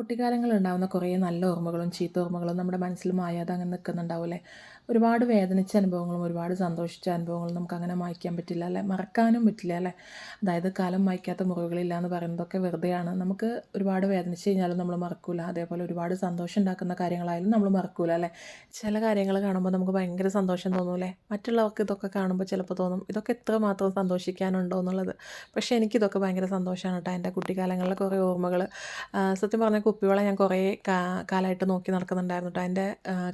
കുട്ടിക്കാലങ്ങളിൽ ഉണ്ടാകുന്ന കുറേ നല്ല ഓർമ്മകളും ചീത്ത ഓർമ്മകളും നമ്മുടെ മനസ്സിൽ മായാതെ അങ്ങനെ നിൽക്കുന്നുണ്ടാവില്ലേ ഒരുപാട് വേദനിച്ച അനുഭവങ്ങളും ഒരുപാട് സന്തോഷിച്ച അനുഭവങ്ങളും നമുക്ക് അങ്ങനെ മായ്ക്കാൻ പറ്റില്ല അല്ലേ? മറക്കാനും പറ്റില്ല അല്ലേ? അതായത് കാലം മായ്ക്കാത്ത മുറിവുകളില്ല എന്ന് പറയുന്നതൊക്കെ വെറുതെയാണ്. നമുക്ക് ഒരുപാട് വേദനിച്ച് കഴിഞ്ഞാലും നമ്മൾ മറക്കൂല. അതേപോലെ ഒരുപാട് സന്തോഷം ഉണ്ടാക്കുന്ന കാര്യങ്ങളായാലും നമ്മൾ മറക്കൂല അല്ലേ? ചില കാര്യങ്ങൾ കാണുമ്പോൾ നമുക്ക് ഭയങ്കര സന്തോഷം തോന്നൂലേ മറ്റുള്ളവർക്ക് ഇതൊക്കെ കാണുമ്പോൾ ചിലപ്പോൾ തോന്നും ഇതൊക്കെ എത്ര മാത്രം സന്തോഷിക്കാനുണ്ടോ? എന്നുള്ളത്. പക്ഷേ എനിക്കിതൊക്കെ ഭയങ്കര സന്തോഷമാണ് കേട്ടോ. എന്റെ കുട്ടിക്കാലങ്ങളിലെ കുറേ ഓർമ്മകൾ. സത്യം പറഞ്ഞാൽ കുപ്പിവള ഞാൻ കുറേ കാലമായിട്ട് നോക്കി നടക്കുന്നുണ്ടായിരുന്നു കേട്ടോ എന്റെ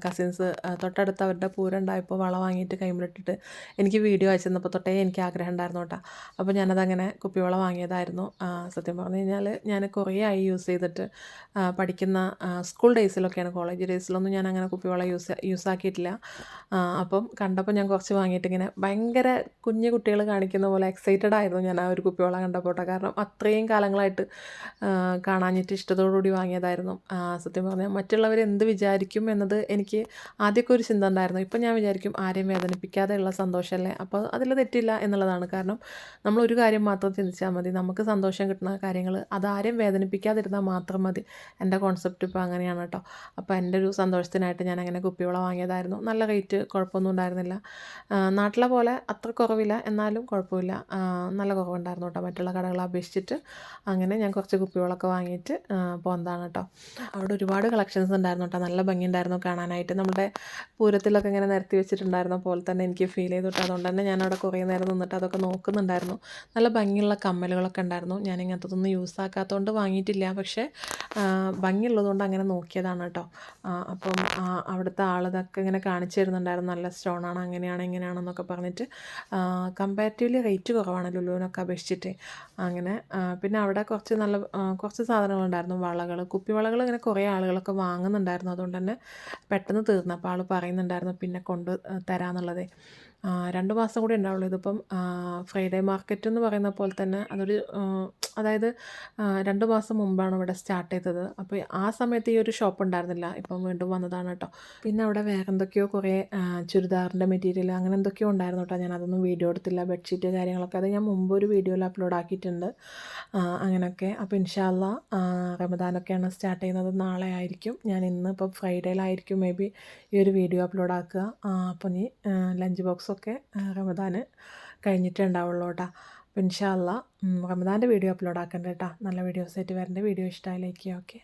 കസിൻസ് തൊട്ടടുത്ത് അവരുടെ പൂരം ഉണ്ടായപ്പോൾ വള വാങ്ങിയിട്ട് കൈമിലിട്ടിട്ട് എനിക്ക് വീഡിയോ അയച്ചു തന്നപ്പോൾ തൊട്ടേ എനിക്ക് ആഗ്രഹം ഉണ്ടായിരുന്നു കേട്ടോ അപ്പോൾ ഞാനതങ്ങനെ കുപ്പിവള വാങ്ങിയതായിരുന്നു. സത്യം പറഞ്ഞു കഴിഞ്ഞാൽ ഞാൻ കുറേ ആയി യൂസ് ചെയ്തിട്ട് പഠിക്കുന്ന സ്കൂൾ ഡേയ്സിലൊക്കെയാണ് കോളേജ് ഡേയ്സിലൊന്നും ഞാൻ അങ്ങനെ കുപ്പിവള യൂസ് യൂസ് ആക്കിയിട്ടില്ല. അപ്പം കണ്ടപ്പോൾ ഞാൻ കുറച്ച് വാങ്ങിയിട്ട് ഇങ്ങനെ ഭയങ്കര കുഞ്ഞു കുട്ടികൾ കാണിക്കുന്ന പോലെ എക്സൈറ്റഡ് ആയിരുന്നു ഞാൻ ആ ഒരു കുപ്പിവള കണ്ടപ്പോൾ കാരണം അത്രയും കാലങ്ങളായിട്ട് കാണാഞ്ഞിട്ട് ഇഷ്ടത്തോടുകൂടി വാങ്ങിയതായിരുന്നു. സത്യം പറഞ്ഞാൽ മറ്റുള്ളവർ എന്ത് വിചാരിക്കും എന്നത് എനിക്ക് ആദ്യമൊക്കെ ഒരു ചിന്ത ഉണ്ടായിരുന്നു. ഇപ്പം ഞാൻ വിചാരിക്കും ആരെയും വേദനിപ്പിക്കാതെയുള്ള സന്തോഷമല്ലേ? അപ്പോൾ അതിൽ തെറ്റില്ല എന്നുള്ളതാണ്. കാരണം നമ്മൾ ഒരു കാര്യം മാത്രം ചിന്തിച്ചാൽ മതി. നമുക്ക് സന്തോഷം കിട്ടുന്ന കാര്യങ്ങൾ അതാരെയും വേദനിപ്പിക്കാതിരുന്നാൽ മാത്രം മതി. എന്റെ കോൺസെപ്റ്റ് ഇപ്പോൾ അങ്ങനെയാണ് കേട്ടോ. അപ്പോൾ എന്റെ ഒരു സന്തോഷത്തിനായിട്ട് ഞാൻ അങ്ങനെ കുപ്പിവള വാങ്ങിയതായിരുന്നു. നല്ല റേറ്റ് കുഴപ്പമൊന്നും ഉണ്ടായിരുന്നില്ല. നാട്ടിലെ പോലെ അത്ര കുറവില്ല. എന്നാലും കുഴപ്പമില്ല. നല്ല കുറവുണ്ടായിരുന്നു കേട്ടോ. മറ്റുള്ള കടകളെ അപേക്ഷിച്ചിട്ട് അങ്ങനെ ഞാൻ കുറച്ച് കുപ്പികളൊക്കെ വാങ്ങിയിട്ട് പോകുന്നതാണ് കേട്ടോ അവിടെ ഒരുപാട് കളക്ഷൻസ് ഉണ്ടായിരുന്നു കേട്ടോ നല്ല ഭംഗിയുണ്ടായിരുന്നു കാണാനായിട്ട്. നമ്മുടെ പൂരത്തിലൊക്കെ ഇങ്ങനെ നിരത്തി വെച്ചിട്ടുണ്ടായിരുന്ന പോലെ തന്നെ എനിക്ക് ഫീൽ ചെയ്തു കേട്ടോ അതുകൊണ്ട് തന്നെ ഞാൻ അവിടെ കുറേ നേരം നിന്നിട്ട് അതൊക്കെ നോക്കുന്നുണ്ടായിരുന്നു. നല്ല ഭംഗിയുള്ള കമ്മലുകളൊക്കെ ഉണ്ടായിരുന്നു. ഞാൻ ഇങ്ങനത്തതൊന്നും യൂസ് ആക്കാത്തതുകൊണ്ട് വാങ്ങിയിട്ടില്ല. പക്ഷേ ഭംഗിയുള്ളതുകൊണ്ട് അങ്ങനെ നോക്കിയതാണ് കേട്ടോ അപ്പം അവിടുത്തെ ആളിതൊക്കെ ഇങ്ങനെ കാണിച്ചു തരുന്നുണ്ടായിരുന്നു. നല്ല സ്റ്റോണാണ് അങ്ങനെയാണ് ഇങ്ങനെയാണെന്നൊക്കെ പറഞ്ഞിട്ട്. കമ്പാരിറ്റീവ്ലി റേറ്റ് കുറവാണ് ലുലുവിനൊക്കെ അപേക്ഷിച്ചിട്ട്. അങ്ങനെ പിന്നെ അവിടെ കുറച്ച് നല്ല കുറച്ച് സാധനങ്ങളുണ്ടായിരുന്നു. വളകൾ കുപ്പിവളകൾ ഇങ്ങനെ കുറേ ആളുകളൊക്കെ വാങ്ങുന്നുണ്ടായിരുന്നു. അതുകൊണ്ട് തന്നെ പെട്ടെന്ന് തീർന്നു അപ്പോൾ ആൾ പറയുന്നുണ്ടായിരുന്നു പിന്നെ കൊണ്ട് തരാമെന്നുള്ളത് രണ്ട് മാസം കൂടി ഉണ്ടാവുള്ളൂ. ഇതിപ്പം ഫ്രൈഡേ മാർക്കറ്റ് എന്ന് പറയുന്ന പോലെ തന്നെ അതൊരു അതായത് രണ്ട് മാസം മുമ്പാണ് ഇവിടെ സ്റ്റാർട്ട് ചെയ്തത്. അപ്പോൾ ആ സമയത്ത് ഈ ഒരു ഷോപ്പ് ഉണ്ടായിരുന്നില്ല. ഇപ്പം വീണ്ടും വന്നതാണ് കേട്ടോ പിന്നെ അവിടെ വേറെ എന്തൊക്കെയോ കുറേ ചുരിദാറിന്റെ മെറ്റീരിയൽ അങ്ങനെ എന്തൊക്കെയോ ഉണ്ടായിരുന്നു കേട്ടോ ഞാൻ അതൊന്നും വീഡിയോ എടുത്തില്ല. ബെഡ്ഷീറ്റ് കാര്യങ്ങളൊക്കെ. അത് ഞാൻ മുമ്പ് ഒരു വീഡിയോയിൽ അപ്ലോഡ് ആക്കിയിട്ടുണ്ട്. അങ്ങനെയൊക്കെ അപ്പോൾ ഇൻഷാല്ല റമദാനൊക്കെയാണ് സ്റ്റാർട്ട് ചെയ്യുന്നത്. നാളെ ആയിരിക്കും. ഞാൻ ഇന്ന് ഇപ്പോൾ ഫ്രൈഡേയിലായിരിക്കും മേ ബി ഈ ഒരു വീഡിയോ അപ്ലോഡ് ആക്കുക. അപ്പോൾ നീ ലഞ്ച് ബോക്സൊക്കെ റമദാൻ കഴിഞ്ഞിട്ടേ ഉണ്ടാവുള്ളൂ കേട്ടോ. അപ്പോൾ ഇൻഷാല്ല റമദാന്റെ വീഡിയോ അപ്ലോഡ് ആക്കണ്ട കേട്ടോ നല്ല വീഡിയോസ് ആയിട്ട് വരേണ്ട. വീഡിയോ ഇഷ്ടമായി ലൈക്ക് ഓക്കെ.